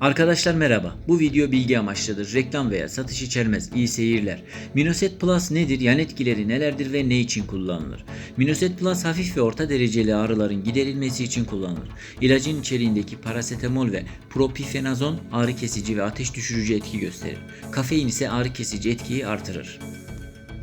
Arkadaşlar merhaba. Bu video bilgi amaçlıdır. Reklam veya satış içermez. İyi seyirler. Minoset Plus nedir? Yan etkileri nelerdir ve ne için kullanılır? Minoset Plus hafif ve orta dereceli ağrıların giderilmesi için kullanılır. İlacın içeriğindeki parasetamol ve propifenazon ağrı kesici ve ateş düşürücü etki gösterir. Kafein ise ağrı kesici etkiyi artırır.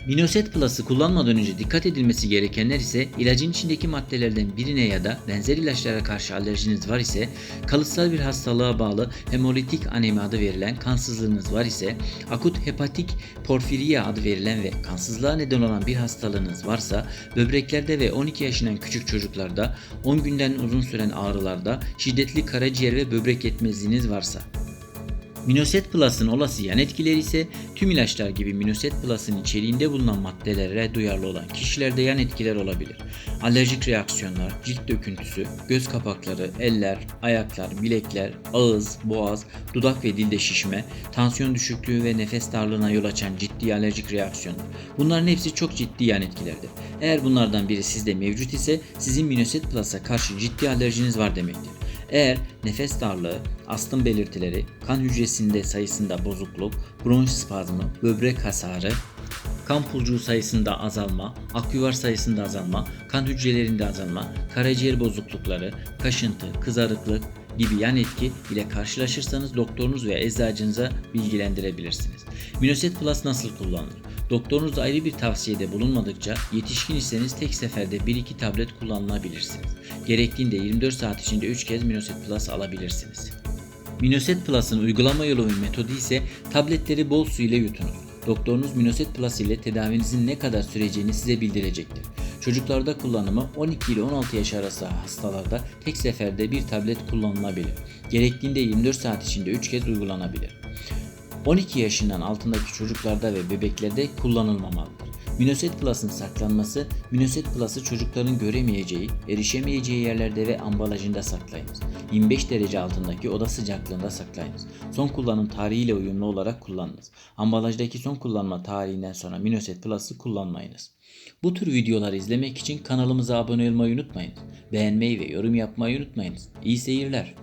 Minoset Plus'ı kullanmadan önce dikkat edilmesi gerekenler ise ilacın içindeki maddelerden birine ya da benzer ilaçlara karşı alerjiniz var ise, kalıtsal bir hastalığa bağlı hemolitik anemi adı verilen kansızlığınız var ise, akut hepatik porfiriya adı verilen ve kansızlığa neden olan bir hastalığınız varsa, böbreklerde ve 12 yaşından küçük çocuklarda, 10 günden uzun süren ağrılarda, şiddetli karaciğer ve böbrek yetmezliğiniz varsa, Minoset Plus'ın olası yan etkileri ise tüm ilaçlar gibi Minoset Plus'ın içeriğinde bulunan maddelere duyarlı olan kişilerde yan etkiler olabilir. Alerjik reaksiyonlar, cilt döküntüsü, göz kapakları, eller, ayaklar, bilekler, ağız, boğaz, dudak ve dilde şişme, tansiyon düşüklüğü ve nefes darlığına yol açan ciddi alerjik reaksiyonlar. Bunların hepsi çok ciddi yan etkilerdir. Eğer bunlardan biri sizde mevcut ise sizin Minoset Plus'a karşı ciddi alerjiniz var demektir. Eğer nefes darlığı, astım belirtileri, kan hücresinde sayısında bozukluk, bronş spazmı, böbrek hasarı, kan pulcuğu sayısında azalma, aküvar sayısında azalma, kan hücrelerinde azalma, karaciğer bozuklukları, kaşıntı, kızarıklık gibi yan etki ile karşılaşırsanız doktorunuz veya eczacınıza bilgilendirebilirsiniz. Minoset Plus nasıl kullanılır? Doktorunuz ayrı bir tavsiyede bulunmadıkça yetişkin iseniz tek seferde 1-2 tablet kullanılabilirsiniz. Gerektiğinde 24 saat içinde 3 kez Minoset Plus alabilirsiniz. Minoset Plus'ın uygulama yolu ve metodu ise tabletleri bol su ile yutunuz. Doktorunuz Minoset Plus ile tedavinizin ne kadar süreceğini size bildirecektir. Çocuklarda kullanımı 12 ile 16 yaş arası hastalarda tek seferde bir tablet kullanılabilir. Gerektiğinde 24 saat içinde 3 kez uygulanabilir. 12 yaşından altındaki çocuklarda ve bebeklerde kullanılmamalıdır. Minoset Plus'ın saklanması, Minoset Plus'ı çocukların göremeyeceği, erişemeyeceği yerlerde ve ambalajında saklayınız. 25 derece altındaki oda sıcaklığında saklayınız. Son kullanım tarihiyle uyumlu olarak kullanınız. Ambalajdaki son kullanma tarihinden sonra Minoset Plus'ı kullanmayınız. Bu tür videoları izlemek için kanalımıza abone olmayı unutmayınız. Beğenmeyi ve yorum yapmayı unutmayınız. İyi seyirler.